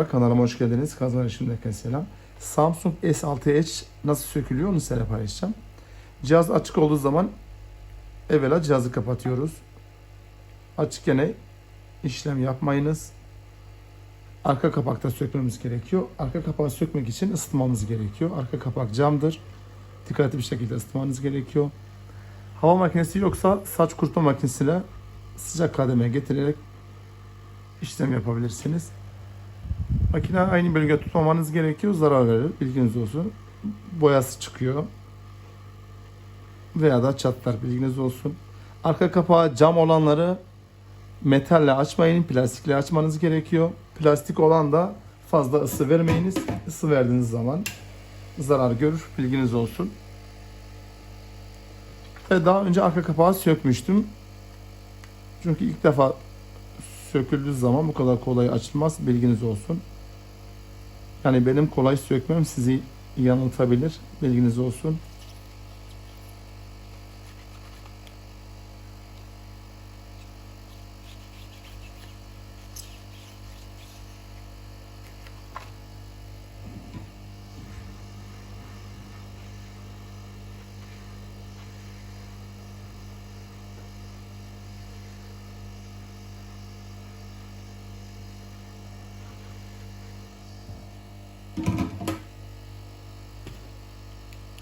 Merhaba kanalıma hoş geldiniz. Kazan işimdeki selam. Samsung S6 Edge nasıl sökülüyor onu size paylaşacağım. Cihaz açık olduğu zaman evvela cihazı kapatıyoruz. Açık gene işlem yapmayınız. Arka kapakta sökmemiz gerekiyor. Arka kapağı sökmek için ısıtmamız gerekiyor. Arka kapak camdır. Dikkatli bir şekilde ısıtmanız gerekiyor. Hava makinesi yoksa saç kurutma makinesiyle sıcak kademe getirerek işlem yapabilirsiniz. Makine aynı bölge tutmamanız gerekiyor. Zarar verir. Bilginiz olsun. Boyası çıkıyor. Veya da çatlar. Bilginiz olsun. Arka kapağı cam olanları metalle açmayın. Plastikle açmanız gerekiyor. Plastik olan da fazla ısı vermeyiniz. Isı verdiğiniz zaman zarar görür. Bilginiz olsun. Ve daha önce arka kapağı sökmüştüm. Çünkü ilk defa söküldüğü zaman bu kadar kolay açılmaz. Bilginiz olsun. Yani benim kolay sökmem sizi yanıltabilir. Bilginiz olsun.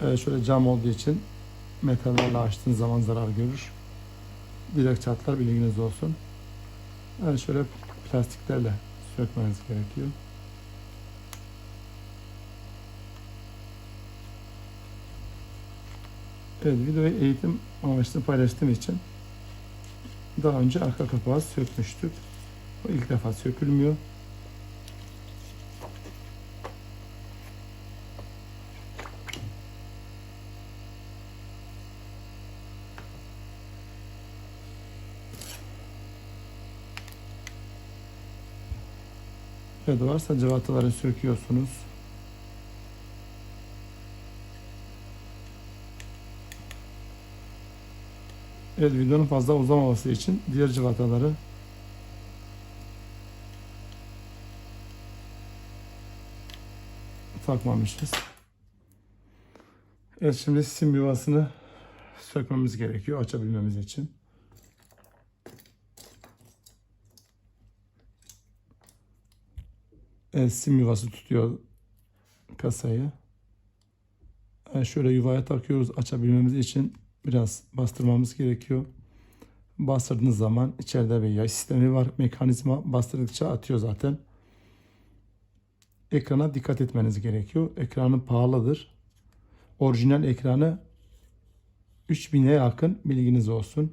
Evet, şöyle cam olduğu için metallerle açtığın zaman zarar görür. Direkt çatlar bilginiz olsun. Yani şöyle plastiklerle sökmeniz gerekiyor. Evet videoyu eğitim amaçlı paylaştığım için daha önce arka kapağı sökmüştük. Bu ilk defa sökülmüyor. Evet varsa cıvataları söküyorsunuz. Evet videonun fazla uzamaması için diğer cıvataları takmamışız. Evet şimdi sim yuvasını sökmemiz gerekiyor açabilmemiz için. Evet, sim yuvası tutuyor kasayı. Yani şöyle yuvaya takıyoruz açabilmemiz için biraz bastırmamız gerekiyor. Bastırdığınız zaman içeride bir yay sistemi var. Mekanizma bastırdıkça atıyor zaten. Ekrana dikkat etmeniz gerekiyor. Ekranı pahalıdır. Orijinal ekranı 3000'e yakın bilginiz olsun.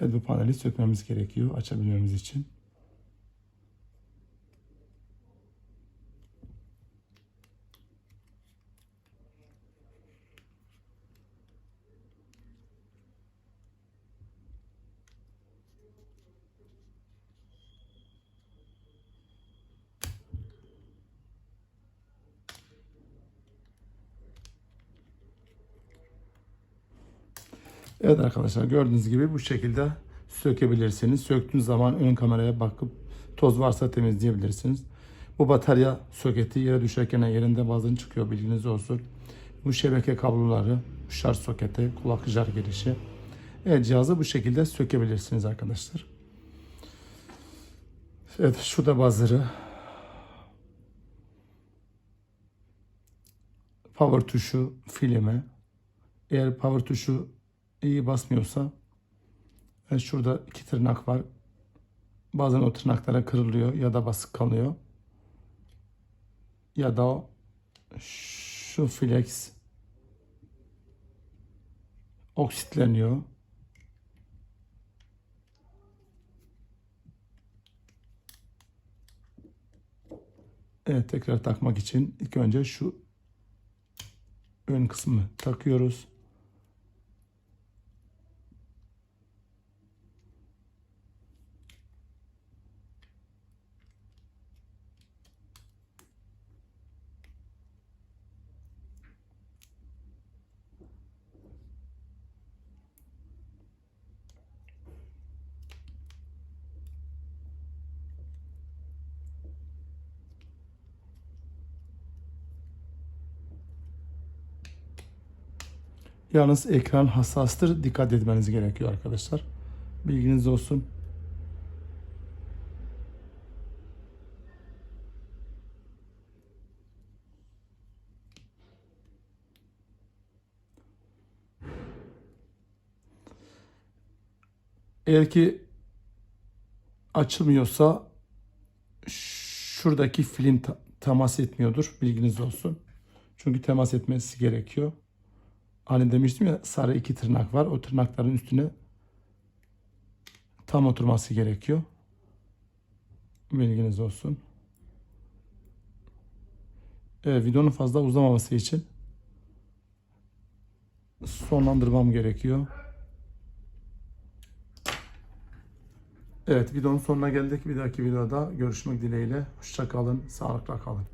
Bu paneli sökmemiz gerekiyor açabilmemiz için. Evet arkadaşlar gördüğünüz gibi bu şekilde sökebilirsiniz. Söktüğünüz zaman ön kameraya bakıp toz varsa temizleyebilirsiniz. Bu batarya soketi yere düşerken yerinde bazen çıkıyor bilginiz olsun. Bu şebeke kabloları, şarj soketi, kulak jar girişi. Evet cihazı bu şekilde sökebilirsiniz arkadaşlar. Evet şurada bazıları. Power tuşu filme. Eğer power tuşu iyi basmıyorsa evet şurada iki tırnak var. Bazen o tırnaklara kırılıyor ya da basık kalıyor. Ya da o şu flex oksitleniyor. Evet tekrar takmak için ilk önce şu ön kısmı takıyoruz. Yalnız ekran hassastır. Dikkat etmeniz gerekiyor arkadaşlar. Bilginiz olsun. Eğer ki açılmıyorsa şuradaki film temas etmiyordur. Bilginiz olsun. Çünkü temas etmesi gerekiyor. Hani demiştim ya sarı iki tırnak var. O tırnakların üstüne tam oturması gerekiyor. Bilginiz olsun. Evet, videonun fazla uzamaması için sonlandırmam gerekiyor. Evet videonun sonuna geldik. Bir dahaki videoda görüşmek dileğiyle. Hoşça kalın, sağlıkla kalın.